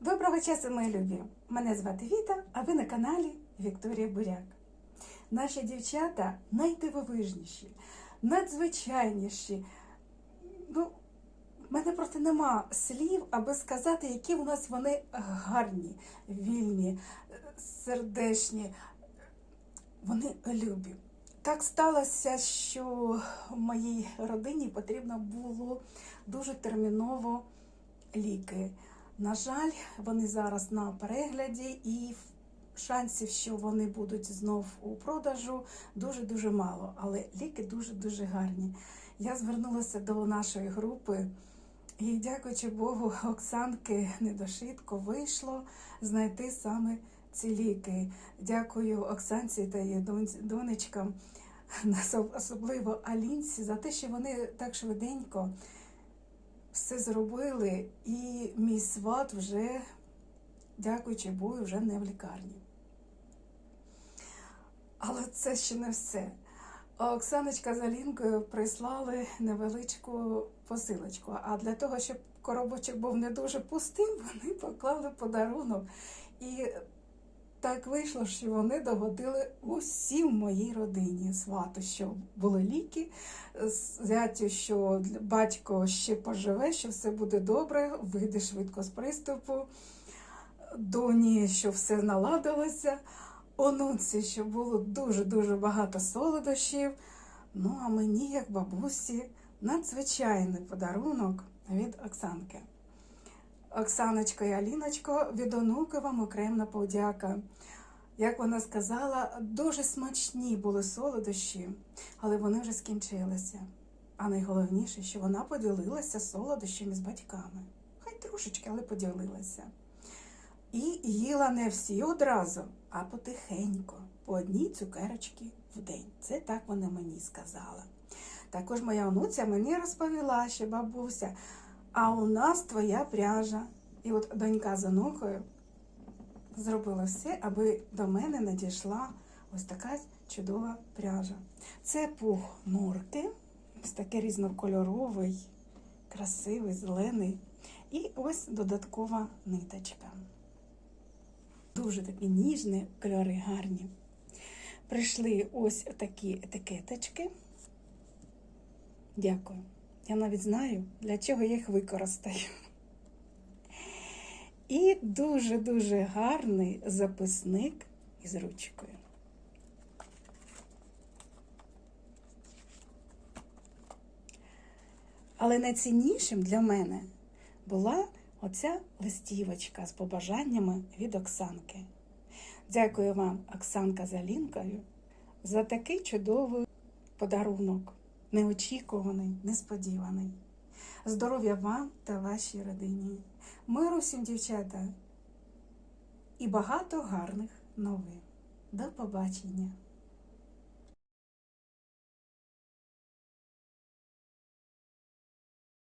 Доброго часу, мої любі! Мене звати Віта, а ви на каналі Вікторія Буряк. Наші дівчата найдивовижніші, надзвичайніші. Ну, в мене просто нема слів, аби сказати, які у нас вони гарні, вільні, сердечні. Вони любі. Так сталося, що в моїй родині потрібно було дуже терміново ліки. На жаль, вони зараз на перегляді, і шансів, що вони будуть знов у продажу, дуже-дуже мало. Але ліки дуже-дуже гарні. Я звернулася до нашої групи, і, дякуючи Богу, Оксанки недошитко вийшло знайти саме ці ліки. Дякую Оксанці та її донечкам, особливо Алінці, за те, що вони так швиденько все зробили, і мій сват вже, дякуючи Богу, вже не в лікарні. Але це ще не все. Оксаночка з Алінкою прислали невеличку посилочку. А для того, щоб коробочок був не дуже пустим, вони поклали подарунок. І так вийшло, що вони догодили усі в моїй родині. Свату, що були ліки, зятю, що батько ще поживе, що все буде добре, вийде швидко з приступу, доні, що все наладилося, онуці, що було дуже-дуже багато солодощів. Ну, а мені, як бабусі, надзвичайний подарунок від Оксанки. Оксаночко і Аліночко, від онуки вам окремна подяка. Як вона сказала, дуже смачні були солодощі, але вони вже скінчилися. А найголовніше, що вона поділилася солодощами з батьками. Хай трошечки, але поділилася. І їла не всі одразу, а потихеньку, по одній цукерочці в день. Це так вона мені сказала. Також моя онуця мені розповіла, що бабуся, а у нас твоя пряжа. І от донька з онукою зробила все, аби до мене надійшла ось така чудова пряжа. Це пух норки, ось такий різнокольоровий, красивий, зелений. І ось додаткова ниточка. Дуже такі ніжні, кольори гарні. Прийшли ось такі етикеточки. Дякую. Я навіть знаю, для чого я їх використаю. І дуже-дуже гарний записник із ручкою. Але найціннішим для мене була оця листівочка з побажаннями від Оксанки. Дякую вам, Оксанка Залінкою, за такий чудовий подарунок, неочікуваний, несподіваний. Здоров'я вам та вашій родині. Миру всім, дівчата, і багато гарних новин. До побачення!